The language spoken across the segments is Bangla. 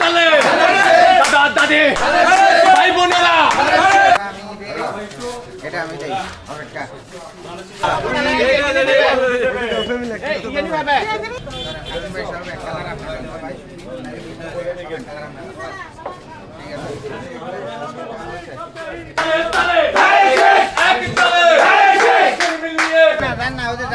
তালে। দাদা দাদি। ভাই বোনেরা এটা আমি দেই। অপেক্ষা আপনার জন্য ভাই এক কালার আপনার তালে এক তালে মিলিয়ে না জান না ওদের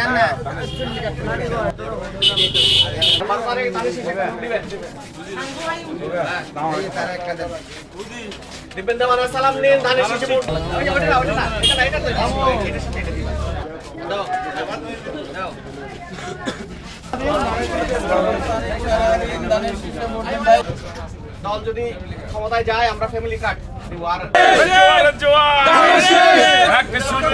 দল যদি ক্ষমতায় যায় আমরা ফ্যামিলি কার্ড দিব। সবার দাও, সবার দাও, নাও। ভ্রমণের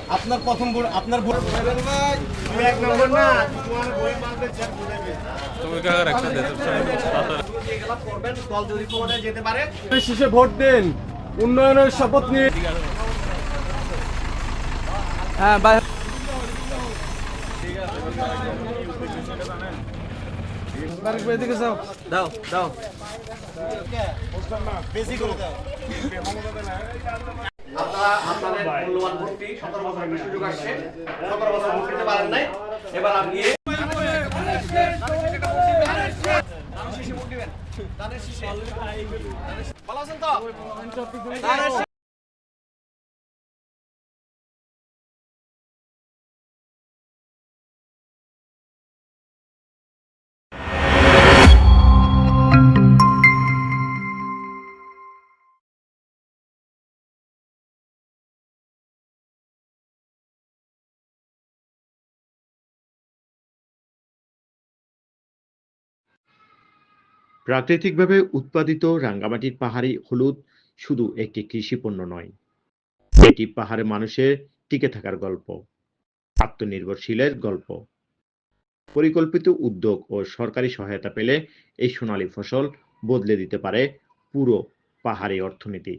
আপনার প্রথম ভোট আপনার ভোট এক নম্বর না ধানের ভোট দিন উন্নয়নের শপথ নিয়ে। দাও দাও। আপনারা আপনাদের মূল্যবান ভর্তি সতেরো বছর একটা সুযোগ আসছে। সতেরো বছর ভোট দিতে পারেন নাই। এবার আপনি ভালো আছেন তো? প্রাকৃতিকভাবে উৎপাদিত রাঙ্গামাটির পাহাড়ি হলুদ শুধু একটি কৃষি পণ্য নয়, এটি পাহাড়ে মানুষের টিকে থাকার গল্প, আত্মনির্ভরশীলের গল্প। পরিকল্পিত উদ্যোগ ও সরকারি সহায়তা পেলে এই সোনালী ফসল বদলে দিতে পারে পুরো পাহাড়ি অর্থনীতি।